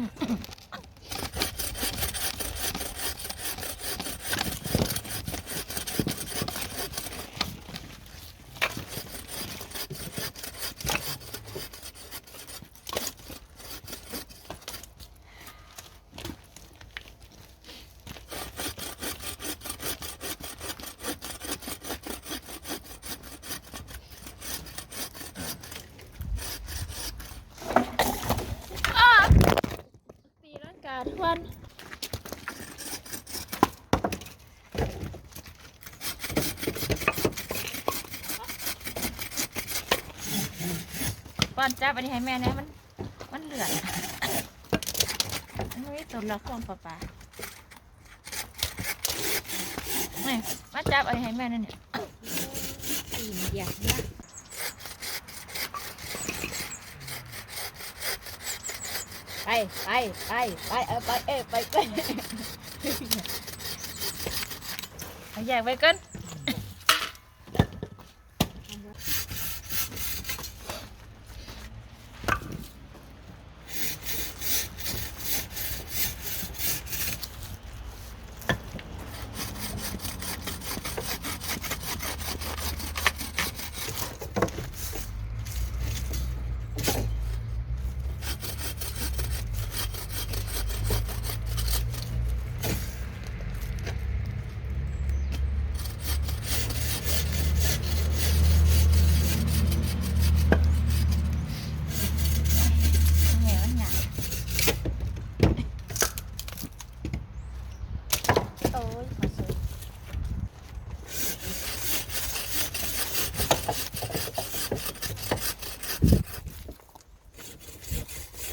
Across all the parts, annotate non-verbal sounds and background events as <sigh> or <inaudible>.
Mm-hmm. ก่อนจับอันนี้ให้แม่นะมัน มันเหลือดมันไม่ตัวละของปลาปลานี่มาจับอันนี้ให้แม่นั่นเนี่ยตีนอยากนะไปไปไปไปเออไปเออไปไปเอาแยกไว้กัน แหงมันหนาโอ้ยมาสวย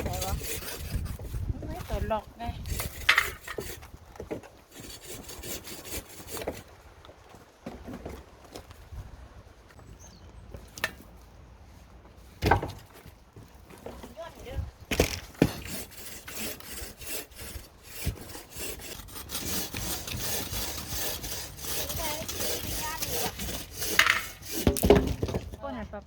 ไหนวะไม่ตัวหลอกไง พวกนั้นป้าป้ามาโทรไอ้ เรื่องว่าเรื่องว่าเวทเลยชุดเสื้อให้เออแต่ที่เรียนนั่นแหละวันที่อ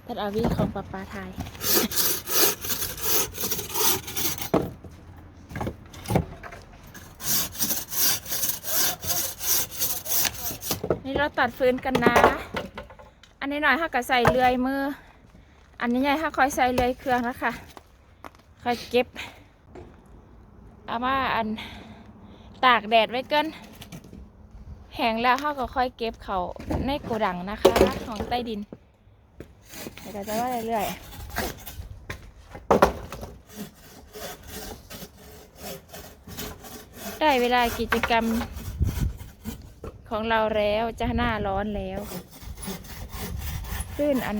ตัดอาวีของป้าป้าไทยนี่เราตัดฟืนกันนะ อันนี้หน่อยถ้าก็ใส่เลื่อยมือ อันนี้ใหญ่ถ้าคอยใส่เลื่อยเครื่องนะคะคอยเก็บ เอามาอันตากแดดไว้เกินแห้งแล้วเขาก็ค่อยเก็บเขาในโกดังนะคะ ของใต้ดิน เดี๋ยวเราจะว่าเรื่อยๆ ได้เวลากิจกรรมของเราแล้วจะหน้าร้อนแล้วขึ้นอัน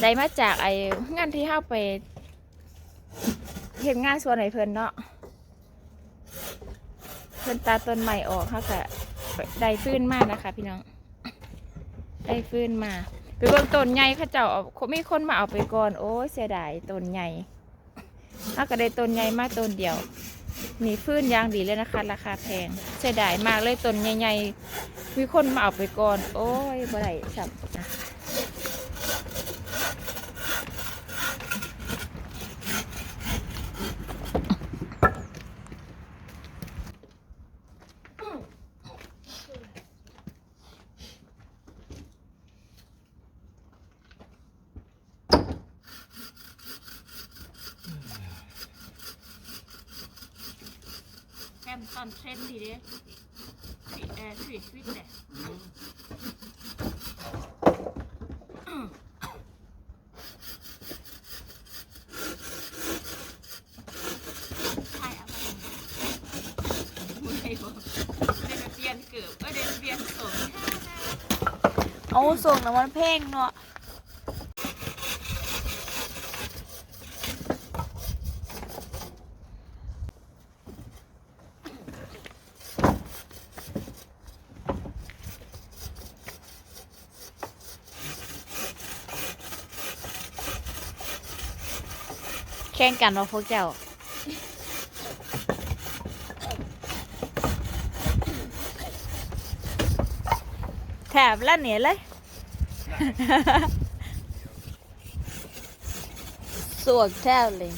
ได้มาจากไอ้งานที่เข้าไปเห็นงานส่วนไหนเพิ่นเนาะเพิ่นตาต้นใหม่ออกเขาก็ได้ฟื้นมากนะคะพี่น้อง ได้ฟื้นมาไปเบิ่งต้นใหญ่เขาเจ้าเอามีคนมาเอาไปก่อน โอ้ยเสียดายต้นใหญ่ถ้าก็ได้ต้นใหญ่มาต้นเดียวนี่ฟื้นยางดีเลยนะคะ ราคาแพงเสียดายมากเลยต้นใหญ่ๆมีคนมาเอาไปก่อน โอ้ยบ่ได้สับนะ เดนเปียนเกือบก็เดินเปียนส่งเอาส่งน้ำมันเพ่งเนาะแข่งกันว่าพวกเจ้า แถบละเหนียเลย สวกแทบเลย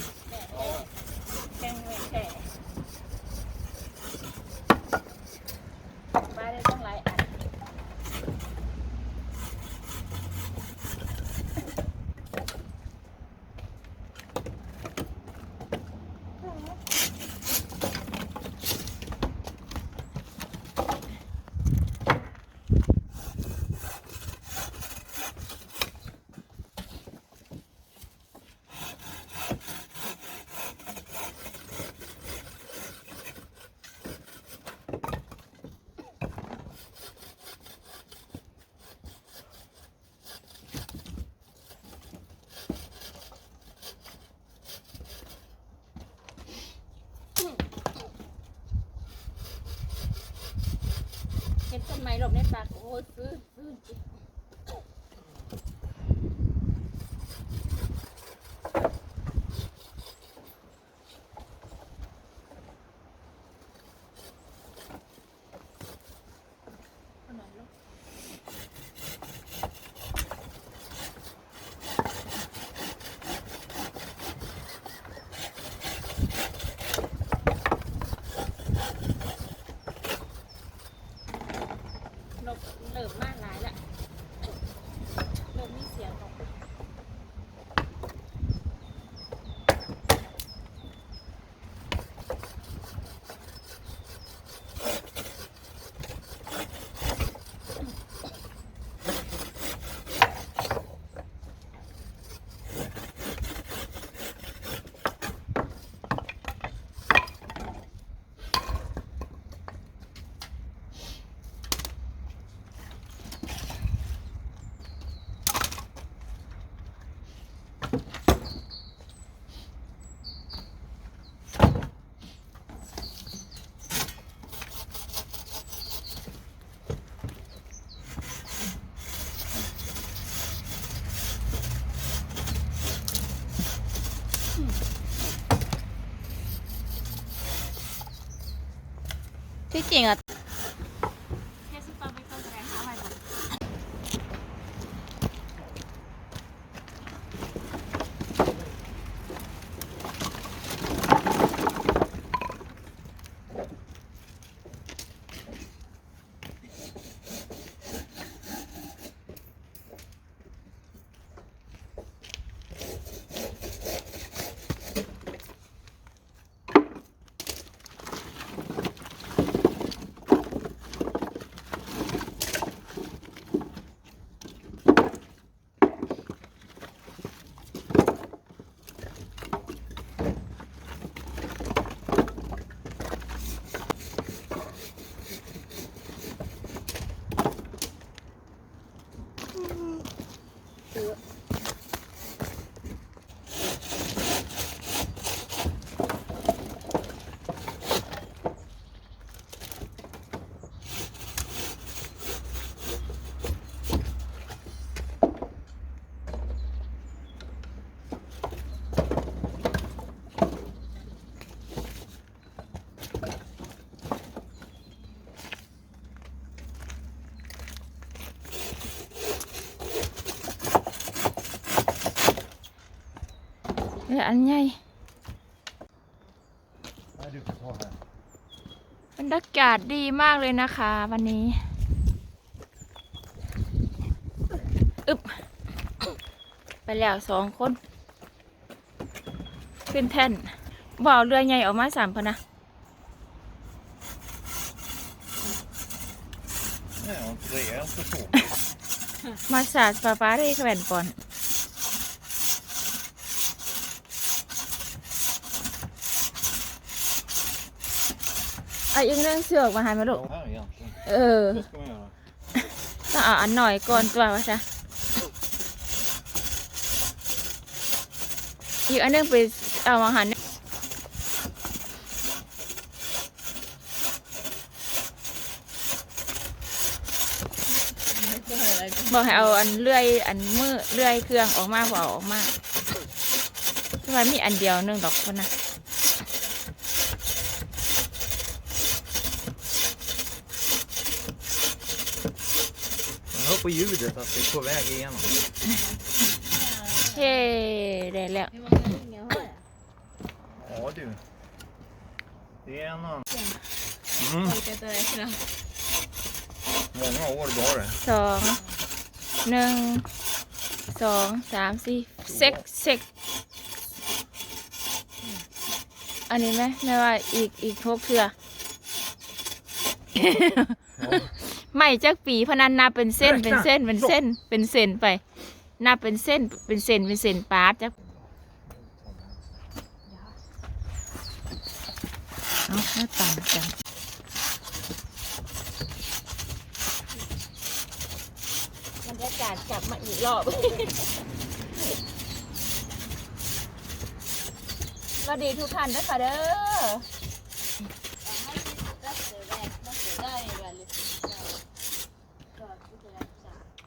แข่งไว้แข่มาได้ต้องหลายอัน เหลบในปากโอ้ยฟื้นฟื้นจิเอาหน่อยลูกนกเหลิมมากหลายละนกมีเสียงออก ที่จริงอะ เนี่ยอันใหญ่ Nej, du får ta här. บรรยากาศดีมากเลยนะคะ วันนี้อึบไปแล้วสองคน ขึ้นแท่นบ่เอาเรือใหญ่ออกมาสามพนนะ Nej, det är inte så. มาสาดปลาปลาได้แขวนก่อน เอาอีกเรื่องเสือกมาให้ไหมาลูก Ja, här egentligen. เออ Det ska man göra. ไปต้องเอาอันหน่อยก่อนตัววะจ้ะอีกอันหนึงไปเอาอาหารไม่ใช่อะไรบอกให้เอาอันเลื่อยอันมือเลื่อยเครื่องออกมาบอเอาออกมาทำไมมีอันเดียวหนึงดอกคนนะ på ljudet att det är på väg igenom. เฮ้ได้แล้วนี่มันก็เงี้ยห้อย Ja du. Det är en annan. โอ้ Mm, ยตัวอะไรนะ många år du har det. สองหนึ่งสองสามสี่เซ็กเซ็กอันนี้ไหมไม่ว่าอีกอีกหกเทือ Ja. ไม่จักปีพนันนับเป็นเส้นเป็นเส้นเป็นเส้นเป็นเส้นไปนับเป็นเส้นเป็นเส้นเป็นเส้นปาดจักเอาหน้าต่างจังบรรยากาศกลับมาอีกรอบสวัสดีทุกท่านด้วยค่ะเด้อ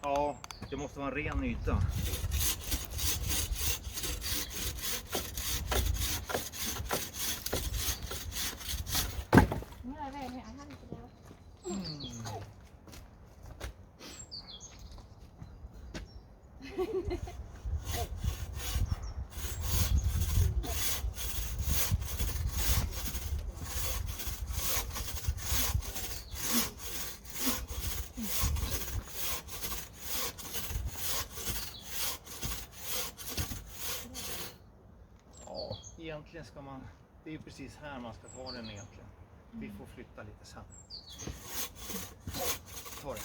ja, det måste vara en ren yta. Ja, egentligen ska man, det är ju precis här man ska ta den egentligen. Mm. Vi får flytta lite sen. Ta det.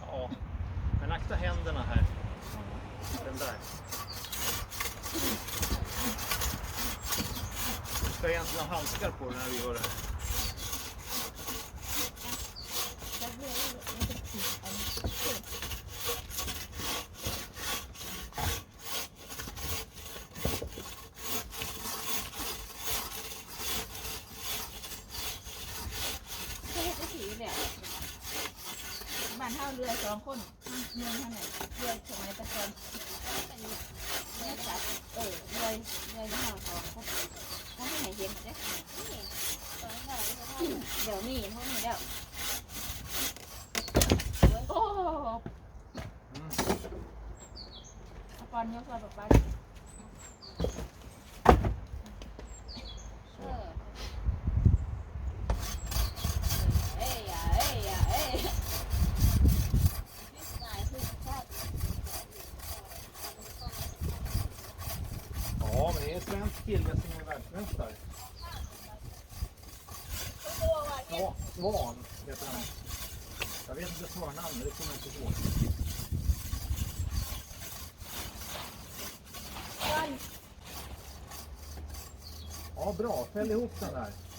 Ja, men akta händerna här. Den där. Du ska egentligen ha handskar på när vi gör det här. อสองคนเมืองท่าไหนเรือสมัยตะกอนเรือจัดเออเรือเรือเท่าของคนเขาไม่ให้เห็นเด้เดี๋ยวมีพวกนี้แล้วโอ้ปอนยกตัวแบบไป kille som är världsmästare. Ja, Svan heter han. Jag vet inte förnamn, men det kommer jag inte ihåg. Ja, bra. Fäll ihop den där.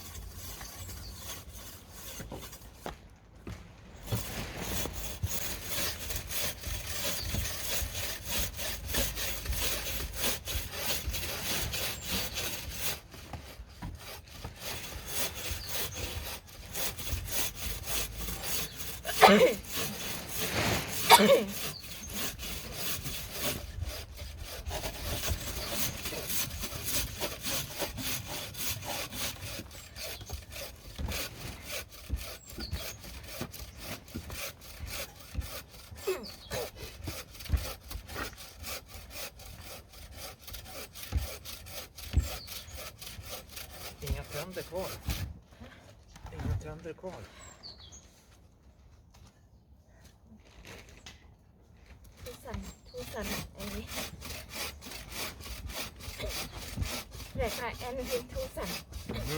何? <laughs>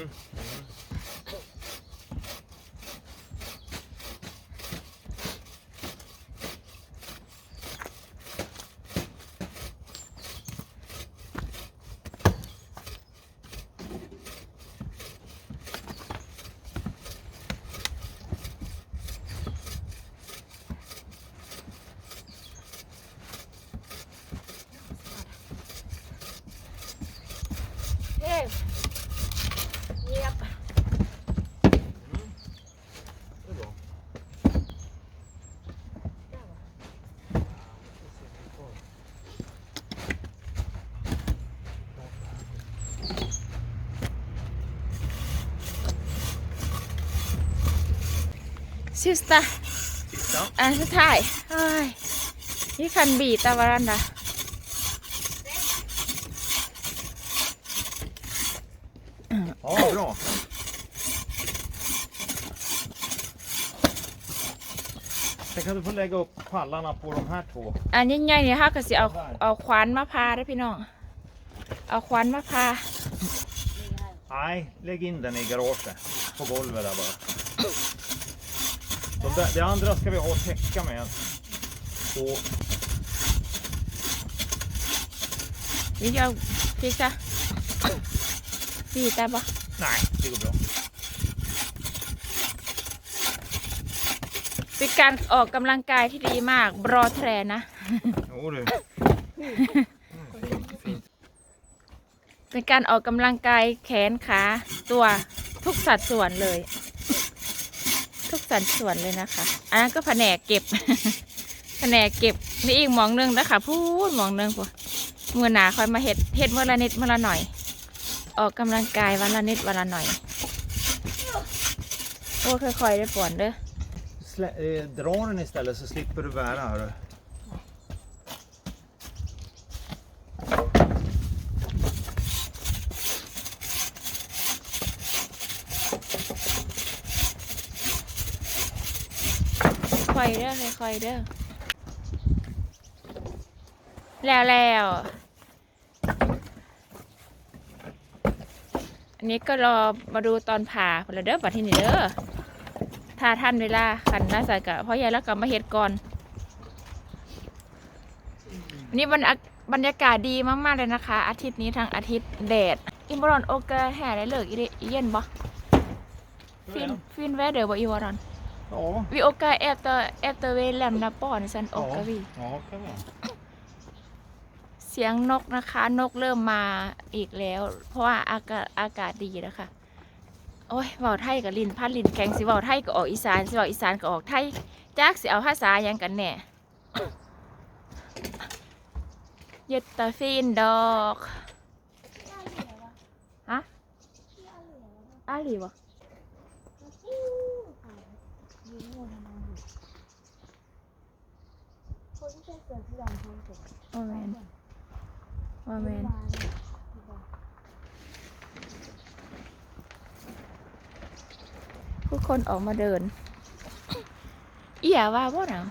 Mm-hmm. Sista Sista. อันสุดท้ายเอ้ยนี่คันบีตาวารันดา Ja, bra. Sen kan du få lägga upp pallarna på de här två. อันใหญ่ๆเนี่ยค่ะก็สิเอาเอาขวานมาพาได้อพี่น้อง เอาขวานมาพา Nej, lägg in den i garaget. På golvet där bara. De där, det andra ska vi ha att täcka med. Och วิดีโอพี่จ้ะบีแต่บ่ nej, det går bra. เป็นการออกกำลังกายที่ดีมาก บรอแทรนะ Jo du. เป็นการออกกำลังกายแขนขาตัวทุกสัดส่วนเลยทุก สัดส่วนเลยนะคะ อันนั้นก็แผนกเก็บ แผนกเก็บนี่อีกมองหนึงนะคะพูดมองหนึงพวมือหนาคอยมาเห็ดเห็ดเมื่อละนิดเมื่อละหน่อย ออกกำลังกายวันละนิดวันละหน่อย โอ้ค่อยๆได้ป่วนเด้อ dra den istället så slipper du bära. Hörru. อยๆเด้อค่อยๆเด้อแล้วแล้วอันนี้ก็รอมาดูตอนผ่าพนละเด้อปัดที่นี่เด้อถ้าท่านเวลาขันน่าใส่กะเพราะยายแล้วก็มาเฮ็ดก่อนอันนี้บรรยากบรรยากาศดีมากๆเลยนะคะ อาทิตย์นี้ทั้งอาทิตย์แดดอิมบรอนโอกาแห่ได้เลิกอีเดอีเย็นบ่ฟินฟินแวเดอร์บ่อีวารอน Ja. Vi åker efter, efter vi lämnar barnen sen åker vi. Ja, kan vi. เสียงนกนะคะ นกเริ่มมาอีกแล้ว เพราะว่าอากาศอากาศดีแล้วค่ะโอ้ยเว้าไทยกับลินพัดลินแข็งสิเว้าไทยก็ออกอีสานสิเว้าอีสานก็ออกไทยจักสิเอาภาษาหยังกันแน่เย็ดตาฟินดอกฮะอาหลีบ่ค นที่ใส่เสื้อแมนว่าแมนผู้คนออกมาเดิน เอียว่าบ่นะ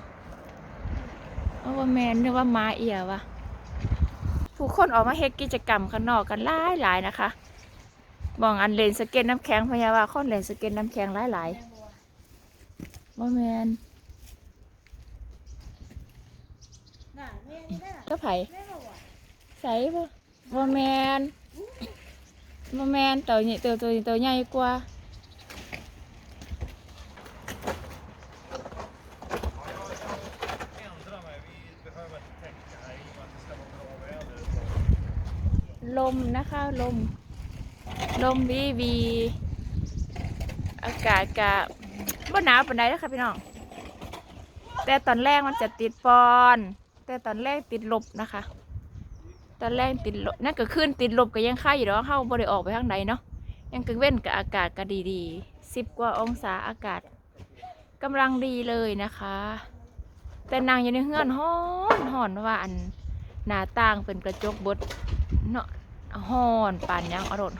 เอาว่าแมนนึกว่ามาเอียวะผู้คนออกมาเฮ็ดกิจกรรมข้างนอกกันหลายหลายๆนะคะมองอันเลนสเก็ตน้ำแข็งพยาว่าคนเลนสเก็ตน้ำแข็งหลายหลายๆว่าแมน น่ะแม่นี่น่ะ ก็ไผแม่บอกว่าใส่บ่ว่าแมนว่าแมนตัวนี้ตัวตัวตัวใหญ่กว่า Ändra mig. Vi behöver täcka här i och med att det ska vara bra väder. ลมนะคะ ลม ลมวีวี อากาศกะบ่หนาวปานใดนะคะพี่น้อง แต่ตอนแรกมันจะติดปอน แต่ตอนแรกติดลบนะคะ ตอนแรกติดลบนั่นก็ขึ้นติดลบก็ยังค่าอยู่แล้วเข้าบ่ได้ออกไปข้างในเนาะยังกังเว้นกับอากาศก็ดีดีสิบกว่าองศาอากาศกำลังดีเลยนะคะ แต่นางอยู่ในเฮือนฮ้อนฮ้อนว่าอันหน้าต่างเป็นกระจกบดเนาะฮ้อนปานยังอรด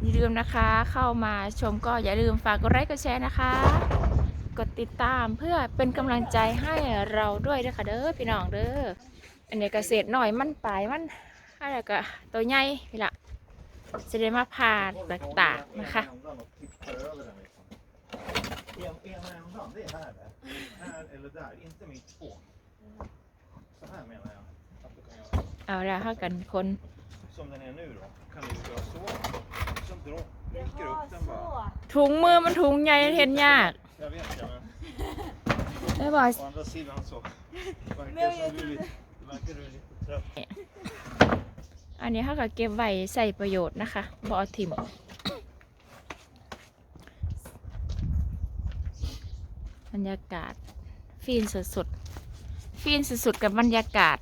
อย่าลืมนะคะ เข้ามาชมก็อย่าลืมฝากกดไลค์กดแชร์นะคะ กดติดตามเพื่อเป็นกำลังใจให้เราด้วยนะคะเด้อพี่น้องเด้ออันนี้กเกษตรหน่อยมันปลายมันอะไรก็ตัวใหญ่พี่ละจะได้มาผ่าต่างๆนะคะเอาละเท่ากันคนถุงมือมันถุงใหญ่เห็นยาก Jag vet ja, men ได้บอก å andra sidan så verkar som du är lite, verkar du är lite trött. อันนี้เขาก็เก็บไว้ใส่ประโยชน์นะคะบเอาทิมบรรยากาศฟีนสุดๆฟีนสุดๆกับบรรยากาศ